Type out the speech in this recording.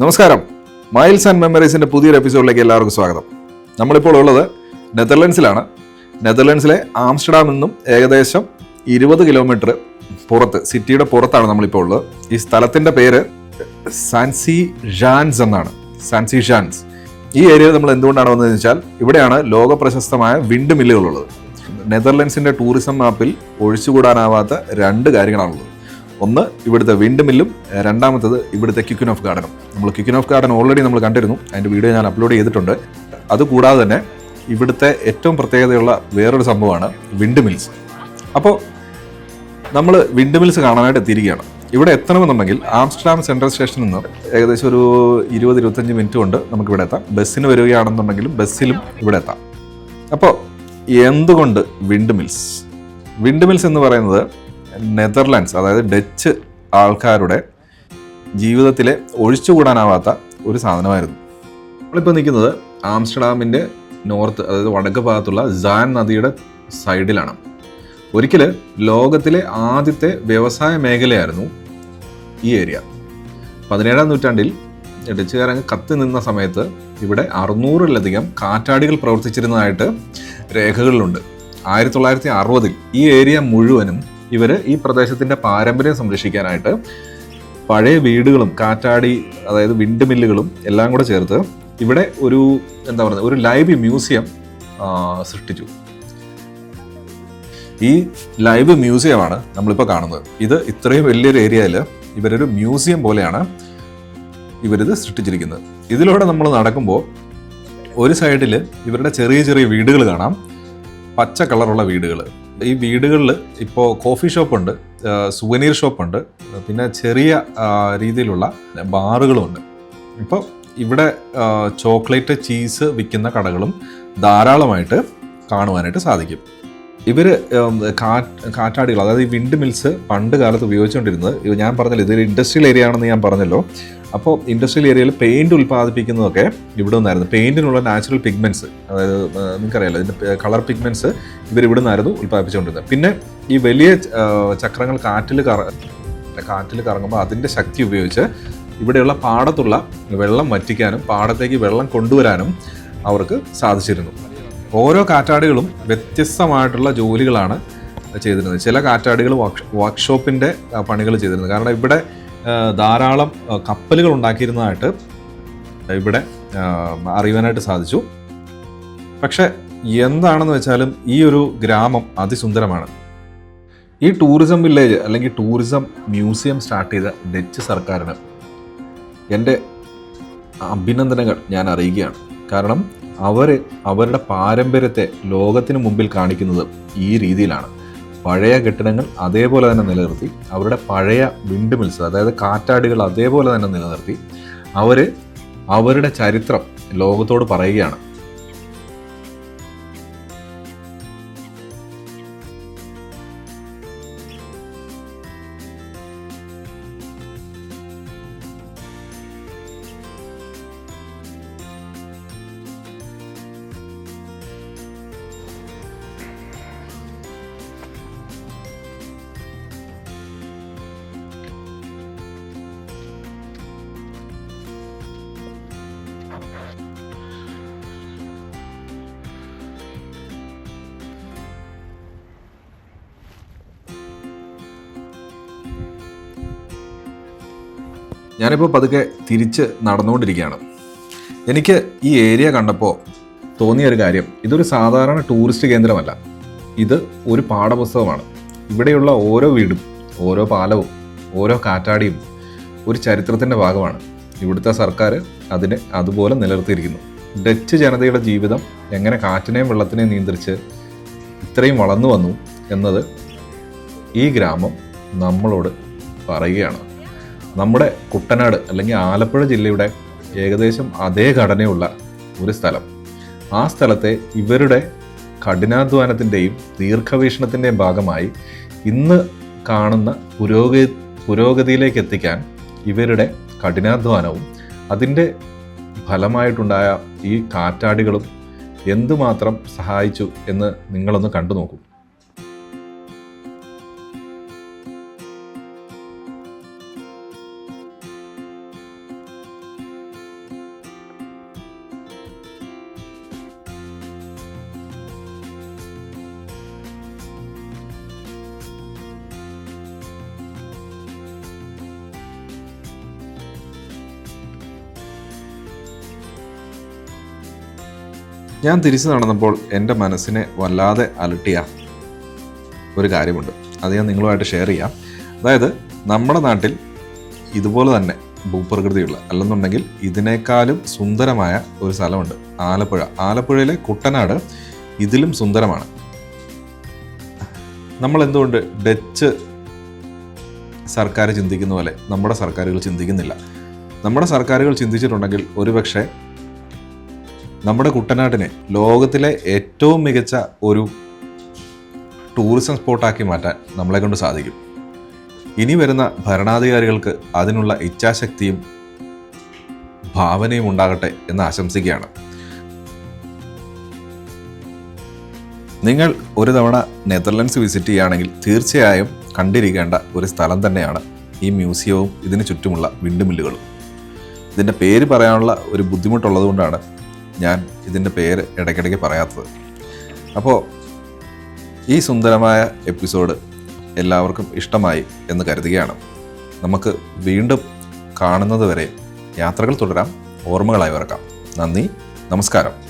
നമസ്കാരം. Miles and മെമ്മറീസിന്റെ പുതിയൊരു എപ്പിസോഡിലേക്ക് എല്ലാവർക്കും സ്വാഗതം. നമ്മളിപ്പോൾ ഉള്ളത് നെതർലൻഡ്സിലാണ്. നെതർലൻഡ്സിലെ ആംസ്റ്റർഡാം നിന്നും ഏകദേശം ഇരുപത് കിലോമീറ്റർ പുറത്ത് സിറ്റിയുടെ പുറത്താണ് നമ്മളിപ്പോൾ ഉള്ളത്. ഈ സ്ഥലത്തിന്റെ പേര് സാൻസി ഷാൻസ് എന്നാണ്. സാൻസി ഷാൻസ് ഈ ഏരിയയിൽ നമ്മൾ എന്തുകൊണ്ടാണ് വന്നതെന്ന് വെച്ചാൽ ഇവിടെയാണ് ലോക പ്രശസ്തമായ വിൻഡ് മില്ലുകളുള്ളത് നെതർലൻഡ്സിന്റെ ടൂറിസം മാപ്പിൽ ഒഴിച്ചുകൂടാനാവാത്ത രണ്ട് കാര്യങ്ങളാണുള്ളത്. ഒന്ന് ഇവിടുത്തെ വിൻഡ് മില്ലും രണ്ടാമത്തത് ഇവിടുത്തെ ക്യുക്കിൻ ഓഫ് ഗാർഡനും നമ്മൾ ക്യുക്കിൻ ഓഫ് ഗാർഡൻ ഓൾറെഡി നമ്മൾ കണ്ടിരുന്നു. അതിന്റെ വീഡിയോ ഞാൻ അപ്ലോഡ് ചെയ്തിട്ടുണ്ട്. അതുകൂടാതെ തന്നെ ഇവിടുത്തെ ഏറ്റവും പ്രത്യേകതയുള്ള വേറൊരു സംഭവമാണ് വിൻഡ് മിൽസ്. അപ്പോൾ നമ്മൾ വിൻഡ് മിൽസ് കാണാനായിട്ട് എത്തിയിരിക്കുകയാണ്. ഇവിടെ എത്തണമെന്നുണ്ടെങ്കിൽ ആംസ്റ്റർഡാം സെൻട്രൽ സ്റ്റേഷനിൽ നിന്ന് ഏകദേശം ഒരു ഇരുപത് ഇരുപത്തഞ്ച് മിനിറ്റ് കൊണ്ട് നമുക്ക് ഇവിടെ എത്താം. ബസ്സിന് വരികയാണെന്നുണ്ടെങ്കിലും ബസ്സിലും ഇവിടെ എത്താം. അപ്പോൾ എന്തുകൊണ്ട് വിൻഡ് മിൽസ്? വിൻഡ് മിൽസ് എന്ന് പറയുന്നത് നെതർലാൻഡ്സ് അതായത് ഡച്ച് ആൾക്കാരുടെ ജീവിതത്തിലെ ഒഴിച്ചുകൂടാനാവാത്ത ഒരു സാധനമായിരുന്നു. നമ്മളിപ്പോൾ നിൽക്കുന്നത് ആംസ്റ്റർഡാമിന്റെ നോർത്ത് അതായത് വടക്ക് ഭാഗത്തുള്ള ജാൻ നദിയുടെ സൈഡിലാണ്. ഒരിക്കൽ ലോകത്തിലെ ആദ്യത്തെ വ്യവസായ മേഖലയായിരുന്നു ഈ ഏരിയ. പതിനേഴാം നൂറ്റാണ്ടിൽ ഡച്ചുകാരങ്ങ് കത്തി നിന്ന സമയത്ത് ഇവിടെ അറുന്നൂറിലധികം കാറ്റാടികൾ പ്രവർത്തിച്ചിരുന്നതായിട്ട് രേഖകളിലുണ്ട്. ആയിരത്തി തൊള്ളായിരത്തി അറുപതിൽ ഈ ഏരിയ മുഴുവനും ഇവർ ഈ പ്രദേശത്തിന്റെ പാരമ്പര്യം സംരക്ഷിക്കാനായിട്ട് പഴയ വീടുകളും കാറ്റാടി അതായത് വിൻഡ് മില്ലുകളും എല്ലാം കൂടെ ചേർത്ത് ഇവിടെ ഒരു എന്താ പറയുക ഒരു ലൈവ് മ്യൂസിയം സൃഷ്ടിച്ചു. ഈ ലൈവ് മ്യൂസിയമാണ് നമ്മളിപ്പോൾ കാണുന്നത്. ഇത് ഇത്രയും വലിയൊരു ഏരിയയിൽ ഇവരൊരു മ്യൂസിയം പോലെയാണ് ഇവരിത് സൃഷ്ടിച്ചിരിക്കുന്നത്. ഇതിലൂടെ നമ്മൾ നടക്കുമ്പോൾ ഒരു സൈഡിൽ ഇവരുടെ ചെറിയ ചെറിയ വീടുകൾ കാണാം. പച്ച കളറുള്ള വീടുകൾ ഈ വീടുകളിൽ ഇപ്പോൾ കോഫി ഷോപ്പുണ്ട് സുവനീർ ഷോപ്പുണ്ട് പിന്നെ ചെറിയ രീതിയിലുള്ള ബാറുകളുമുണ്ട് ഇപ്പോൾ ഇവിടെ ചോക്ലേറ്റ് ചീസ് വിൽക്കുന്ന കടകളും ധാരാളമായിട്ട് കാണുവാനായിട്ട് സാധിക്കും. ഇവർ കാറ്റാടികൾ അതായത് ഈ വിൻഡ് മിൽസ് പണ്ട് കാലത്ത് ഉപയോഗിച്ചുകൊണ്ടിരുന്നത് ഞാൻ പറഞ്ഞല്ലോ ഇതൊരു ഇൻഡസ്ട്രിയൽ ഏരിയ ആണെന്ന് ഞാൻ പറഞ്ഞല്ലോ. അപ്പോൾ ഇൻഡസ്ട്രിയൽ ഏരിയയിൽ പെയിന്റ് ഉൽപ്പാദിപ്പിക്കുന്നതൊക്കെ ഇവിടെ നിന്നായിരുന്നു. പെയിന്റിനുള്ള നാച്ചുറൽ പിഗ്മെന്റ്സ് അതായത് നിങ്ങൾക്ക് നിങ്ങൾക്കറിയാലോ ഇതിന്റെ കളർ പിഗ്മെന്റ്സ് ഇവർ ഇവിടെ നിന്നായിരുന്നു ഉൽപ്പാദിപ്പിച്ചുകൊണ്ടിരുന്നത്. പിന്നെ ഈ വലിയ ചക്രങ്ങൾ കാറ്റിൽ കറ കാറ്റിൽ കറങ്ങുമ്പോൾ അതിന്റെ ശക്തി ഉപയോഗിച്ച് ഇവിടെയുള്ള പാടത്തുള്ള വെള്ളം വറ്റിക്കാനും പാടത്തേക്ക് വെള്ളം കൊണ്ടുവരാനും അവർക്ക് സാധിച്ചിരുന്നു. ഓരോ കാറ്റാടികളും വ്യത്യസ്തമായിട്ടുള്ള ജോലികളാണ് ചെയ്തിരുന്നത്. ചില കാറ്റാടികൾ വർക്ക്ഷോപ്പിന്റെ പണികൾ ചെയ്തിരുന്നത്. കാരണം ഇവിടെ ധാരാളം കപ്പലുകൾ ഉണ്ടാക്കിയിരുന്നതായിട്ട് ഇവിടെ അറിയുവാനായിട്ട് സാധിച്ചു. പക്ഷെ എന്താണെന്ന് വെച്ചാലും ഈ ഒരു ഗ്രാമം അതിസുന്ദരമാണ്. ഈ ടൂറിസം വില്ലേജ് അല്ലെങ്കിൽ ടൂറിസം മ്യൂസിയം സ്റ്റാർട്ട് ചെയ്ത ഡച്ച് സർക്കാരിന് എന്റെ അഭിനന്ദനങ്ങൾ ഞാൻ അറിയുകയാണ് കാരണം അവർ അവരുടെ പാരമ്പര്യത്തെ ലോകത്തിന് മുമ്പിൽ കാണിക്കുന്നത് ഈ രീതിയിലാണ്. പഴയ കെട്ടിടങ്ങൾ അതേപോലെ തന്നെ നിലനിർത്തി അവരുടെ പഴയ വിൻഡ് മിൽസ് അതായത് കാറ്റാടികൾ അതേപോലെ തന്നെ നിലനിർത്തി അവർ അവരുടെ ചരിത്രം ലോകത്തോട് പറയുകയാണ്. ഞാനിപ്പോൾ പതുക്കെ തിരിച്ച് നടന്നുകൊണ്ടിരിക്കുകയാണ്. എനിക്ക് ഈ ഏരിയ കണ്ടപ്പോൾ തോന്നിയ ഒരു കാര്യം. ഇതൊരു സാധാരണ ടൂറിസ്റ്റ് കേന്ദ്രമല്ല. ഇത് ഒരു പാഠപുസ്തകമാണ്. ഇവിടെയുള്ള ഓരോ വീടും ഓരോ പാലവും ഓരോ കാറ്റാടിയും ഒരു ചരിത്രത്തിന്റെ ഭാഗമാണ്. ഇവിടുത്തെ സർക്കാർ അതിനെ അതുപോലെ നിലനിർത്തിയിരിക്കുന്നു. ഡച്ച് ജനതയുടെ ജീവിതം എങ്ങനെ കാറ്റിനെയും വെള്ളത്തിനെയും നിയന്ത്രിച്ച് ഇത്രയും വളർന്നു വന്നു എന്നത് ഈ ഗ്രാമം നമ്മളോട് പറയുകയാണ്. നമ്മുടെ കുട്ടനാട് അല്ലെങ്കിൽ ആലപ്പുഴ ജില്ലയുടെ ഏകദേശം അതേ ഘടനയുള്ള ഒരു സ്ഥലം. ആ സ്ഥലത്തെ ഇവരുടെ കഠിനാധ്വാനത്തിന്റെയും ദീർഘവീക്ഷണത്തിന്റെയും ഭാഗമായി ഇന്ന് കാണുന്ന പുരോഗതി പുരോഗതിയിലേക്ക് എത്തിക്കാൻ ഇവരുടെ കഠിനാധ്വാനവും അതിന്റെ ഫലമായിട്ടുണ്ടായ ഈ കാറ്റാടികളും എന്തുമാത്രം സഹായിച്ചു എന്ന് നിങ്ങളൊന്ന് കണ്ടു നോക്കൂ ഞാൻ തിരിച്ചു നടന്നപ്പോൾ എന്റെ മനസ്സിനെ വല്ലാതെ അലട്ടിയ ഒരു കാര്യമുണ്ട്. അത് ഞാൻ നിങ്ങളുമായിട്ട് ഷെയർ ചെയ്യാം. അതായത് നമ്മുടെ നാട്ടിൽ ഇതുപോലെ തന്നെ ഭൂപ്രകൃതിയുള്ള അല്ലെന്നുണ്ടെങ്കിൽ ഇതിനേക്കാളും സുന്ദരമായ ഒരു സ്ഥലമുണ്ട്. ആലപ്പുഴ. ആലപ്പുഴയിലെ കുട്ടനാട് ഇതിലും സുന്ദരമാണ്. നമ്മൾ എന്തുകൊണ്ട് ഡച്ച് സർക്കാർ ചിന്തിക്കുന്ന പോലെ നമ്മുടെ സർക്കാരുകൾ ചിന്തിക്കുന്നില്ല? നമ്മുടെ സർക്കാരുകൾ ചിന്തിച്ചിട്ടുണ്ടെങ്കിൽ ഒരുപക്ഷെ നമ്മുടെ കുട്ടനാടിനെ ലോകത്തിലെ ഏറ്റവും മികച്ച ഒരു ടൂറിസം സ്പോട്ടാക്കി മാറ്റാൻ നമ്മളെ കൊണ്ട് സാധിക്കും. ഇനി വരുന്ന ഭരണാധികാരികൾക്ക് അതിനുള്ള ഇച്ഛാശക്തിയും ഭാവനയും ഉണ്ടാകട്ടെ എന്ന് ആശംസിക്കുകയാണ്. നിങ്ങൾ ഒരു തവണ നെതർലൻഡ്സ് വിസിറ്റ് ചെയ്യുകയാണെങ്കിൽ തീർച്ചയായും കണ്ടിരിക്കേണ്ട ഒരു സ്ഥലം തന്നെയാണ് ഈ മ്യൂസിയവും ഇതിന് ചുറ്റുമുള്ള വിൻഡുമില്ലുകളും ഇതിന്റെ പേര് പറയാനുള്ള ഒരു ബുദ്ധിമുട്ടുള്ളത് കൊണ്ടാണ് ഞാൻ ഇതിന്റെ പേര് ഇടയ്ക്കിടയ്ക്ക് പറയാത്തത്. അപ്പോൾ ഈ സുന്ദരമായ എപ്പിസോഡ് എല്ലാവർക്കും ഇഷ്ടമായി എന്ന് കരുതുകയാണ്. നമുക്ക് വീണ്ടും കാണുന്നത് വരെ യാത്രകൾ തുടരാം. ഓർമ്മകളായി വറക്കാം നന്ദി. നമസ്കാരം.